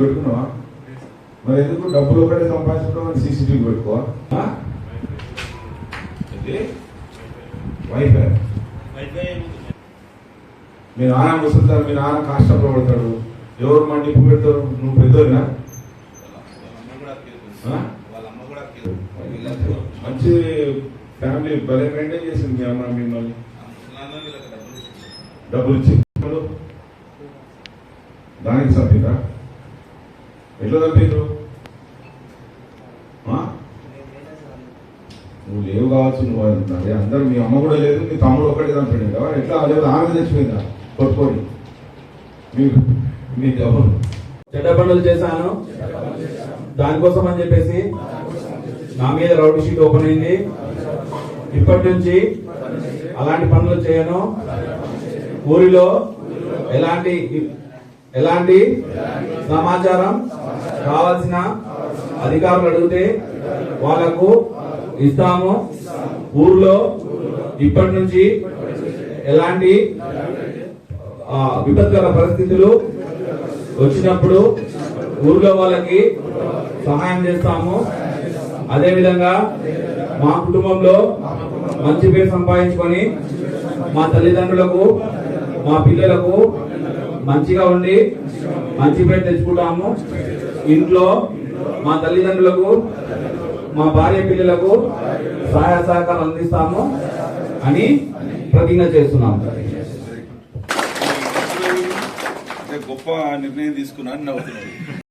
పెట్టుకున్నావా మరి ఎందుకు డబ్బులు ఒకటే సంపాదించుకోవడం సీసీటీవీ పెట్టుకోవా? వైఫై మీ నాన్న ముసలితారు మీ నాన్న కష్టపడతాడు ఎవరు మండిపు పెడతారు? నువ్వు పెద్దోనా మంచి ఫ్యామిలీ భలే మెయింటైన్ చేసింది మీ అమ్మ మిమ్మల్ని. డబ్బులు ఇచ్చి. దానికి చంపిరా ఎట్లా చంపారు నువ్వు లేవు కావచ్చు నువ్వు అదే అందరూ మీ అమ్మ కూడా లేదు మీ తమ్ముడు ఒక్కడే చంపండి కదా. ఎట్లా? లేదు ఆమె తెచ్చిపోయిందా? కొట్టుకోండి మీరు మీ డబ్బులు చెడ్డ పనులు చేశాను. దానికోసం అని చెప్పేసి నా మీద రౌడీ షీట్ ఓపెన్ అయింది. ఇప్పటి నుంచి అలాంటి పనులు చేయను. ఊరిలో ఎలాంటి ఎలాంటి సమాచారం కావాల్సిన అధికారులు అడిగితే వాళ్ళకు ఇస్తాము. ఊర్లో ఇప్పటి నుంచి ఎలాంటి విపత్కర పరిస్థితులు వచ్చినప్పుడు ఊర్లో వాళ్ళకి సహాయం చేస్తాము. అదేవిధంగా మా కుటుంబంలో మంచి పేరు సంపాదించుకొని మా తల్లిదండ్రులకు మా పిల్లలకు మంచిగా ఉండి మంచి పేరు తెచ్చుకుంటాము. ఇంట్లో మా తల్లిదండ్రులకు మా భార్య పిల్లలకు సహాయ సహకారం అందిస్తాము అని ప్రతిజ్ఞ చేస్తున్నాము. గొప్ప నిర్ణయం తీసుకున్నాను నవ్వుతున్నాడు